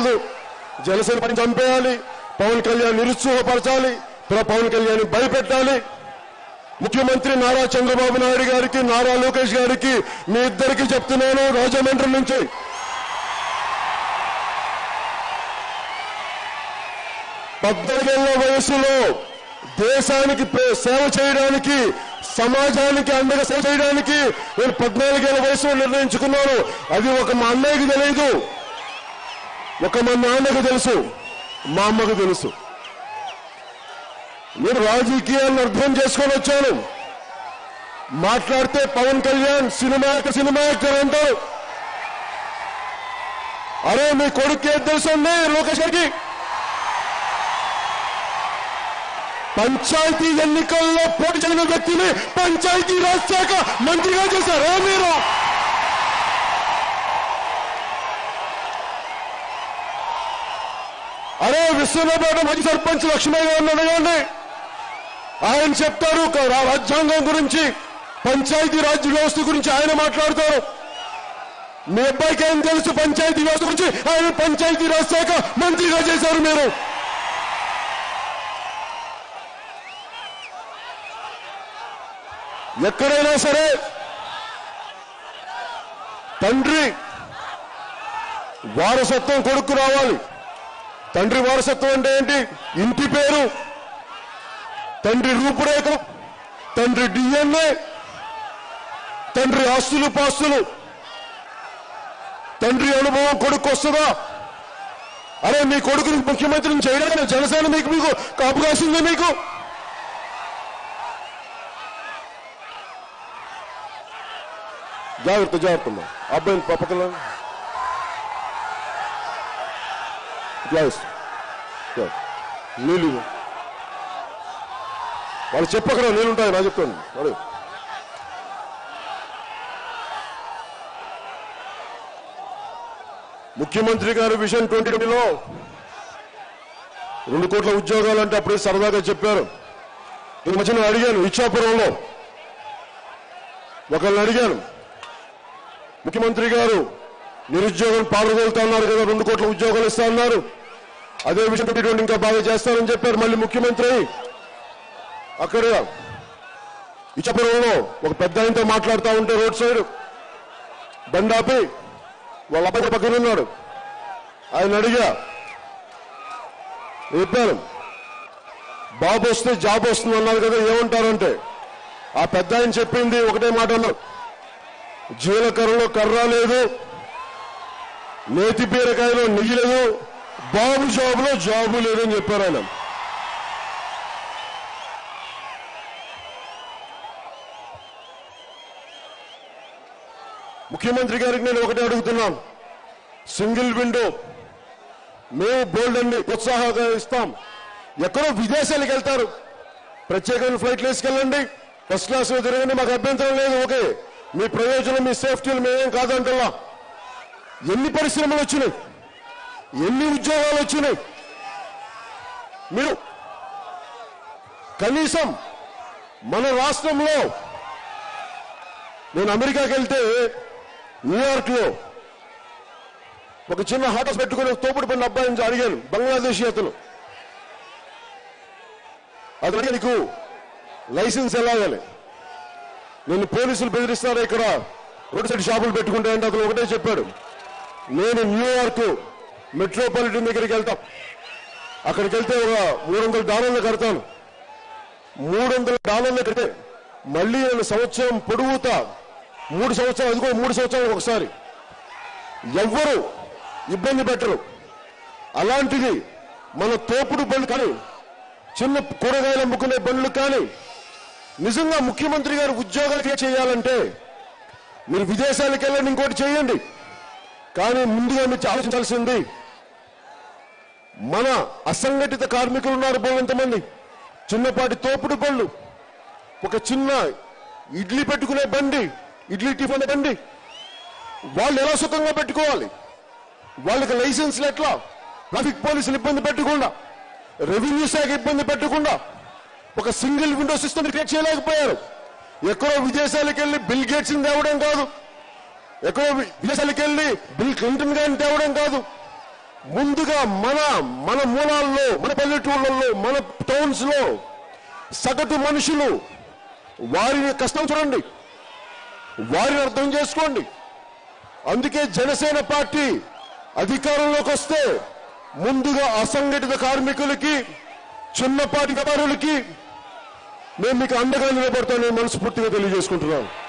ఉండకూడదు జనసేన పని చంపేయాలి. పవన్ కళ్యాణ్ నిరుత్సాహపరచాలి. పవన్ కళ్యాణ్ భయపెట్టాలి. ముఖ్యమంత్రి నారా చంద్రబాబు నాయుడు గారికి నారా లోకేష్ గారికి మీ ఇద్దరికి చెప్తున్నాను రాజమండ్రి నుంచి. పద్దెనిమిదేళ్ళ వయసులో దేశానికి సేవ చేయడానికి సమాజానికి అండగా సేవ చేయడానికి నేను పద్నాలుగేళ్ళ వయసులో నిర్ణయించుకున్నాను. అది ఒక మా అన్నయ్యకి తెలియదు ఒక మా నాన్నకు తెలుసు మా అమ్మకు తెలుసు. నేను రాజకీయాలను అర్థం చేసుకొని వచ్చాను. మాట్లాడితే Pawan Kalyan cinema actor cinema actor అంటారు. అరే మీ కొడుకు ఏం తెలుసండి లోకేష్ గారికి? పంచాయతీ ఎన్నికల్లో పోటీ చేయని వ్యక్తిని పంచాయతీ రాజ్ శాఖ మంత్రిగా చేశారు. మీరు? అరే విశ్వనాథ మంచి సర్పంచ్ లక్ష్మయ్య గారిని అడగండి ఆయన చెప్తారు రాజ్యాంగం గురించి పంచాయతీ రాజ్ వ్యవస్థ గురించి ఆయన మాట్లాడతారు. మీ అబ్బాయికి ఏం తెలుసు పంచాయతీ వ్యవస్థ గురించి? ఆయన పంచాయతీ రాజ్ శాఖ మంత్రిగా చేశారు మీరు. ఎక్కడైనా సరే తండ్రి వారసత్వం కొడుకు రావాలి. తండ్రి వారసత్వం అంటే ఏంటి? ఇంటి పేరు. తండ్రి రూపురేఖ తండ్రి డిఎన్ఏ. తండ్రి ఆస్తులు పాస్తులు. తండ్రి అనుభవం కొడుకు వస్తుందా? అరే మీ కొడుకుని ముఖ్యమంత్రిని చేయడానికి జనసేన మీకు మీకు అవకాశం ఉంది మీకు? జాగ్రత్త జాగ్రత్త అమ్మా. అబ్బాయిని పక్కన గ్లాస్ నీళ్ళు వాళ్ళు చెప్పక్కడ నీళ్ళు ఉంటాయి నా చెప్తాను. మరి. ముఖ్యమంత్రి గారు విజన్ ట్వంటీ ట్వంటీలో రెండు కోట్ల ఉద్యోగాలు అంటే అప్పుడే సరదాగా చెప్పారు. ఈ మధ్యన అడిగాను ఇచ్చాపురంలో. ఒకళ్ళని అడిగాను. ముఖ్యమంత్రి గారు నిరుద్యోగం పాల్గొలుతా ఉన్నారు కదా రెండు కోట్ల ఉద్యోగాలు ఇస్తా ఉన్నారు అదే విషయం ఇంకా బాగా చేస్తారని చెప్పారు మళ్ళీ ముఖ్యమంత్రి. అక్కడ ఇచ్చపురంలో ఒక పెద్ద ఆయనతో మాట్లాడుతూ ఉంటే రోడ్ సైడ్ బండాపి వాళ్ళ అబ్బాయి పక్కన ఉన్నాడు. ఆయన అడిగా చెప్పాను బాబు వస్తే జాబ్ వస్తుంది అన్నారు కదా ఏమంటారంటే ఆ పెద్ద ఆయన చెప్పింది ఒకటే మాట అన్నారు. జీలకర్రలో కర్ర లేదు నేతి బీరకాయలో నెయ్యి లేదు బాబు జాబులో జాబు లేదని చెప్పారు ఆయన ముఖ్యమంత్రి గారికి నేను ఒకటే అడుగుతున్నాను సింగిల్ విండో మేము బోల్డ్ అండి ఉత్సాహంగా ఇస్తాం ఎక్కడో విదేశాలకు వెళ్తారు ప్రత్యేకమైన ఫ్లైట్లు వేసుకెళ్ళండి ఫస్ట్ క్లాస్లో తిరగండి మాకు అభ్యంతరం లేదు ఓకే మీ ప్రయోజనం మీ సేఫ్టీలు మేమేం కాదంటల్లా ఎన్ని పరిశ్రమలు వచ్చినాయి ఎన్ని ఉద్యోగాలు వచ్చినాయి? మీరు కనీసం మన రాష్ట్రంలో నేను అమెరికాకి వెళ్తే న్యూయార్క్లో ఒక చిన్న హాటస్ పెట్టుకుని తోపుడు పడిన అబ్బాయిని అడిగాను బంగ్లాదేశీ అతను. అతనికి నీకు లైసెన్స్ ఎలాగాలి నేను పోలీసులు బెదిరిస్తారా ఇక్కడ? రోడ్ సైడ్ షాపులు పెట్టుకుంటాయంటే అతను ఒకటే చెప్పాడు నేను న్యూయార్క్ మెట్రోపాలిటన్ దగ్గరికి వెళ్తాం. అక్కడికి వెళ్తే ఒక మూడు వందల డాలర్లు కడతాను. మూడు వందల డాలర్లు కడితే మళ్ళీ నేను సంవత్సరం పొడుగుతా. మూడు సంవత్సరాలు అది కూడా మూడు సంవత్సరాలు ఒకసారి. ఎవ్వరు ఇబ్బంది పెట్టరు. అలాంటిది మన తోపుడు బండ్లు కానీ చిన్న కూరగాయలు అమ్ముకునే బండ్లు కానీ నిజంగా ముఖ్యమంత్రి గారు ఉద్యోగాలు చేయాలంటే మీరు విదేశాలకు వెళ్ళండి ఇంకోటి చేయండి. కానీ ముందుగా మీరు ఆలోచించాల్సింది మన అసంఘటిత కార్మికులు ఉన్నారు ఎంతమంది? చిన్నపాటి తోపుడు బళ్ళు. ఒక చిన్న ఇడ్లీ పెట్టుకునే బండి ఇడ్లీ టిఫిన్ బండి. వాళ్ళు ఎలా సుఖంగా పెట్టుకోవాలి? వాళ్ళకి లైసెన్స్లు ఎట్లా? ట్రాఫిక్ పోలీసులు ఇబ్బంది పెట్టకుండా రెవెన్యూ శాఖ ఇబ్బంది పెట్టకుండా ఒక సింగిల్ విండో సిస్టమ్ క్రియేట్ చేయలేకపోయారు. ఎక్కడో విదేశాలకు వెళ్ళి బిల్ గేట్స్ని తేవడం కాదు. ఎక్కడో విదేశాలకు వెళ్ళి బిల్ క్లింటన్ గారిని తేవడం కాదు. ముందుగా మన మన మూలాల్లో మన పల్లెటూళ్ళల్లో మన టౌన్స్లో సగటు మనుషులు వారిని కష్టం చూడండి. వారిని అర్థం చేసుకోండి. అందుకే జనసేన పార్టీ అధికారంలోకి వస్తే ముందుగా అసంఘటిత కార్మికులకి చిన్నపాటి వ్యాపారులకి మేము మీకు అండగా నిలబడతానని మనస్ఫూర్తిగా తెలియజేసుకుంటున్నాను.